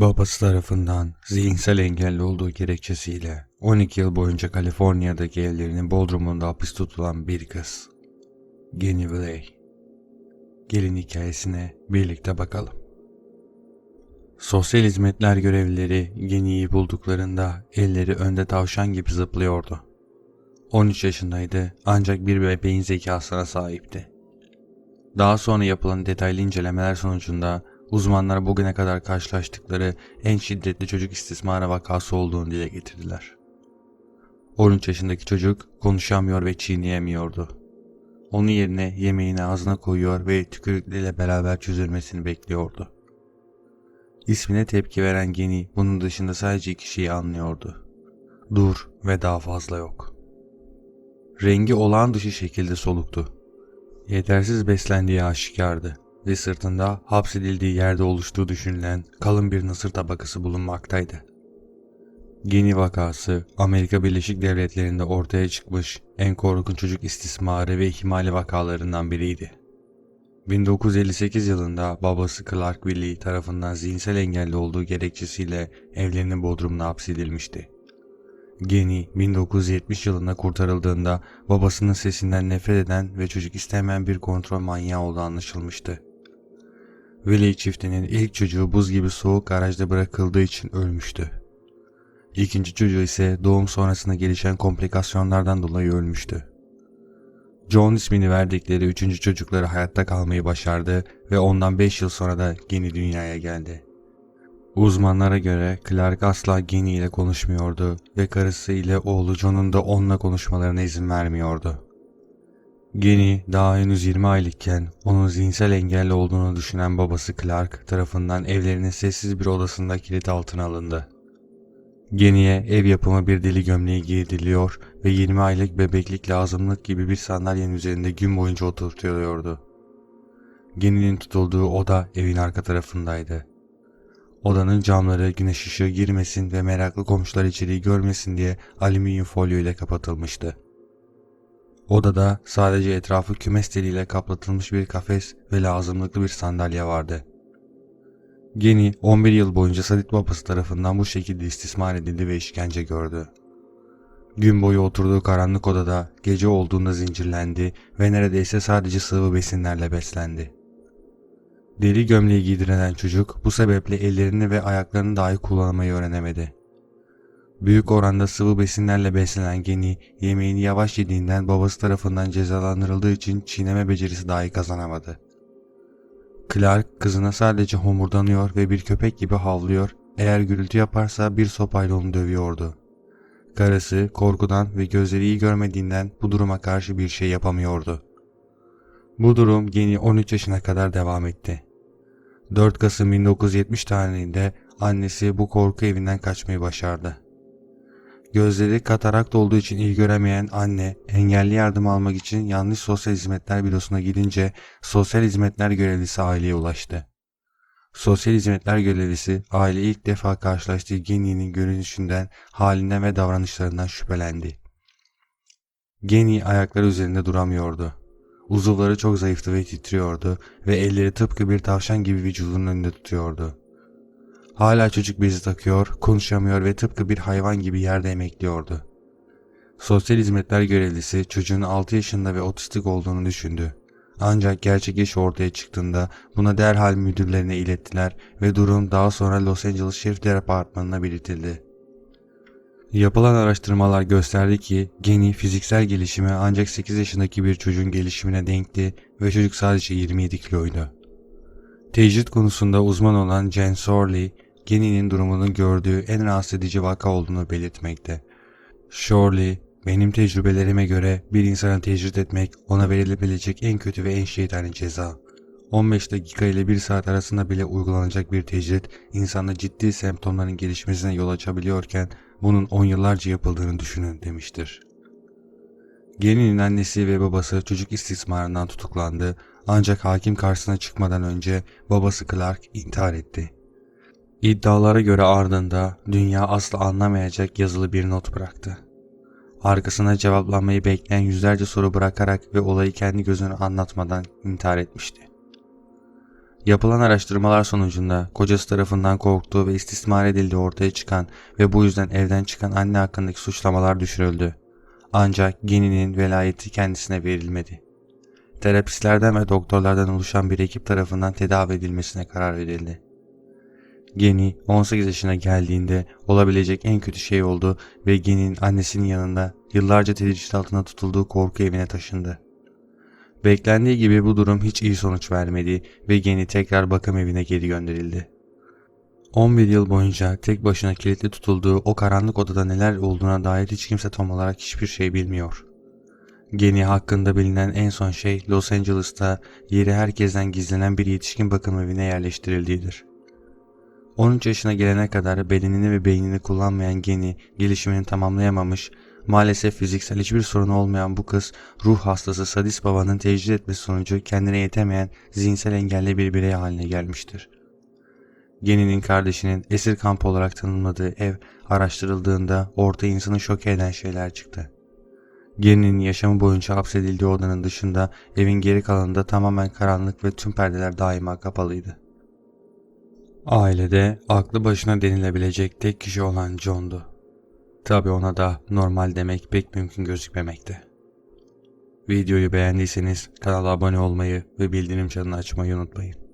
Babası tarafından zihinsel engelli olduğu gerekçesiyle 12 yıl boyunca Kaliforniya'daki evlerinin bodrumunda hapis tutulan bir kız. Vlay. Gelin hikayesine birlikte bakalım. Sosyal hizmetler görevlileri Geni'yi bulduklarında elleri önde tavşan gibi zıplıyordu. 13 yaşındaydı ancak bir bebeğin zekasına sahipti. Daha sonra yapılan detaylı incelemeler sonucunda uzmanlar bugüne kadar karşılaştıkları en şiddetli çocuk istismarı vakası olduğunu dile getirdiler. 13 yaşındaki çocuk konuşamıyor ve çiğneyemiyordu. Onun yerine yemeğini ağzına koyuyor ve tükürükleriyle beraber çözülmesini bekliyordu. İsmine tepki veren Geni bunun dışında sadece iki şeyi anlıyordu. Dur ve daha fazla yok. Rengi olağan dışı şekilde soluktu. Yetersiz beslendiği aşikardı ve sırtında hapsedildiği yerde oluştuğu düşünülen kalın bir nasır tabakası bulunmaktaydı. Geni vakası Amerika Birleşik Devletleri'nde ortaya çıkmış en korkunç çocuk istismarı ve ihmali vakalarından biriydi. 1958 yılında babası Clark Willie tarafından zihinsel engelli olduğu gerekçesiyle evlerinin bodrumuna hapsedilmişti. Geni 1970 yılında kurtarıldığında babasının sesinden nefret eden ve çocuk istemeyen bir kontrol manyağı olduğu anlaşılmıştı. Willie çiftinin ilk çocuğu buz gibi soğuk garajda bırakıldığı için ölmüştü. İkinci çocuğu ise doğum sonrasında gelişen komplikasyonlardan dolayı ölmüştü. John ismini verdikleri üçüncü çocukları hayatta kalmayı başardı ve ondan 5 yıl sonra da Geni dünyaya geldi. Uzmanlara göre Clark asla Geni ile konuşmuyordu ve karısı ile oğlu John'un da onunla konuşmalarına izin vermiyordu. Geni daha henüz 20 aylıkken onun zihinsel engelli olduğunu düşünen babası Clark tarafından evlerinin sessiz bir odasında kilit altına alındı. Geni'ye ev yapımı bir deli gömleği giydiriliyor ve 20 aylık bebeklik lazımlık gibi bir sandalyenin üzerinde gün boyunca oturtuyordu. Geni'nin tutulduğu oda evin arka tarafındaydı. Odanın camları güneş ışığı girmesin ve meraklı komşular içeriği görmesin diye alüminyum folyo ile kapatılmıştı. Odada sadece etrafı kümes teliyle kaplatılmış bir kafes ve lazımlıklı bir sandalye vardı. Geni 11 yıl boyunca Sadit babası tarafından bu şekilde istismar edildi ve işkence gördü. Gün boyu oturduğu karanlık odada gece olduğunda zincirlendi ve neredeyse sadece sıvı besinlerle beslendi. Deri gömleği giydirilen çocuk bu sebeple ellerini ve ayaklarını dahi kullanmayı öğrenemedi. Büyük oranda sıvı besinlerle beslenen Geni yemeğini yavaş yediğinden babası tarafından cezalandırıldığı için çiğneme becerisi dahi kazanamadı. Clark kızına sadece homurdanıyor ve bir köpek gibi havlıyor, eğer gürültü yaparsa bir sopayla onu dövüyordu. Karısı korkudan ve gözleri iyi görmediğinden bu duruma karşı bir şey yapamıyordu. Bu durum Geni 13 yaşına kadar devam etti. 4 Kasım 1970 tarihinde annesi bu korku evinden kaçmayı başardı. Gözleri katarakt olduğu için iyi göremeyen anne engelli yardım almak için yanlış sosyal hizmetler bürosuna gidince sosyal hizmetler görevlisi aileye ulaştı. Sosyal hizmetler görevlisi aile ilk defa karşılaştığı Geni'nin görünüşünden, halinden ve davranışlarından şüphelendi. Geni ayakları üzerinde duramıyordu. Uzuvları çok zayıftı ve titriyordu ve elleri tıpkı bir tavşan gibi vücudunun önünde tutuyordu. Hala çocuk bezi takıyor, konuşamıyor ve tıpkı bir hayvan gibi yerde emekliyordu. Sosyal hizmetler görevlisi çocuğun 6 yaşında ve otistik olduğunu düşündü. Ancak gerçek iş ortaya çıktığında buna derhal müdürlerine ilettiler ve durum daha sonra Los Angeles Sheriff Departmanı'na belirtildi. Yapılan araştırmalar gösterdi ki Geni fiziksel gelişimi ancak 8 yaşındaki bir çocuğun gelişimine denkti ve çocuk sadece 27 kiloydu. Tecrit konusunda uzman olan Jen Sorley, Geni'nin durumunu gördüğü en rahatsız edici vaka olduğunu belirtmekte. Shorley, benim tecrübelerime göre bir insanı tecrit etmek ona verilebilecek en kötü ve en şeytani ceza. 15 dakika ile 1 saat arasında bile uygulanacak bir tecrit insanda ciddi semptomların gelişmesine yol açabiliyorken bunun 10 yıllarca yapıldığını düşünün demiştir. Geni'nin annesi ve babası çocuk istismarından tutuklandı ancak hakim karşısına çıkmadan önce babası Clark intihar etti. İddialara göre ardında dünya asla anlamayacak yazılı bir not bıraktı. Arkasına cevaplanmayı bekleyen yüzlerce soru bırakarak ve olayı kendi gözünü anlatmadan intihar etmişti. Yapılan araştırmalar sonucunda kocası tarafından korktuğu ve istismar edildiği ortaya çıkan ve bu yüzden evden çıkan anne hakkındaki suçlamalar düşürüldü. Ancak Geni'nin velayeti kendisine verilmedi. Terapistlerden ve doktorlardan oluşan bir ekip tarafından tedavi edilmesine karar verildi. Geni 18 yaşına geldiğinde olabilecek en kötü şey oldu ve Geni'nin annesinin yanında yıllarca tedris altında tutulduğu korku evine taşındı. Beklendiği gibi bu durum hiç iyi sonuç vermedi ve Geni tekrar bakım evine geri gönderildi. 11 yıl boyunca tek başına kilitli tutulduğu o karanlık odada neler olduğuna dair hiç kimse tam olarak hiçbir şey bilmiyor. Geni hakkında bilinen en son şey Los Angeles'ta yeri herkesten gizlenen bir yetişkin bakım evine yerleştirildiğidir. 13 yaşına gelene kadar bedenini ve beynini kullanmayan Geni gelişimini tamamlayamamış, maalesef fiziksel hiçbir sorunu olmayan bu kız ruh hastası sadist babanın tecrit etmesi sonucu kendine yetemeyen zihinsel engelli bir birey haline gelmiştir. Geni'nin kardeşinin esir kampı olarak tanımladığı ev araştırıldığında ortaya insanı şok eden şeyler çıktı. Geni'nin yaşamı boyunca hapsedildiği odanın dışında evin geri kalanında tamamen karanlık ve tüm perdeler daima kapalıydı. Ailede aklı başına denilebilecek tek kişi olan John'du. Tabi ona da normal demek pek mümkün gözükmemekte. Videoyu beğendiyseniz kanala abone olmayı ve bildirim çanını açmayı unutmayın.